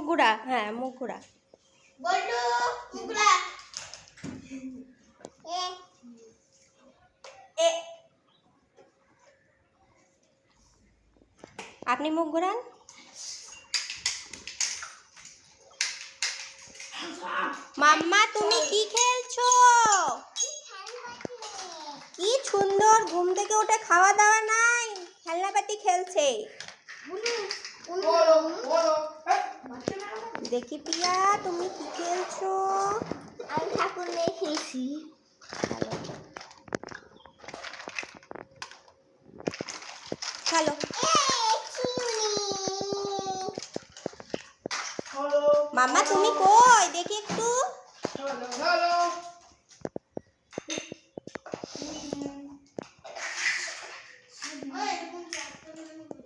ঘুরা হ্যাঁ মুগরা এ। এ। আপনি মুখ ঘুরান। মাম্মা তুমি কি খেলছো? কি সুন্দর ঘুম থেকে উঠে খাওয়া দাওয়া নাই খেলনাপাতি খেলছে। দেখি পিয়া তুমি কি খেলছো? আমি ঠাকুর নিয়ে খেলছি। হ্যালো মামা তুমি কই? দেখি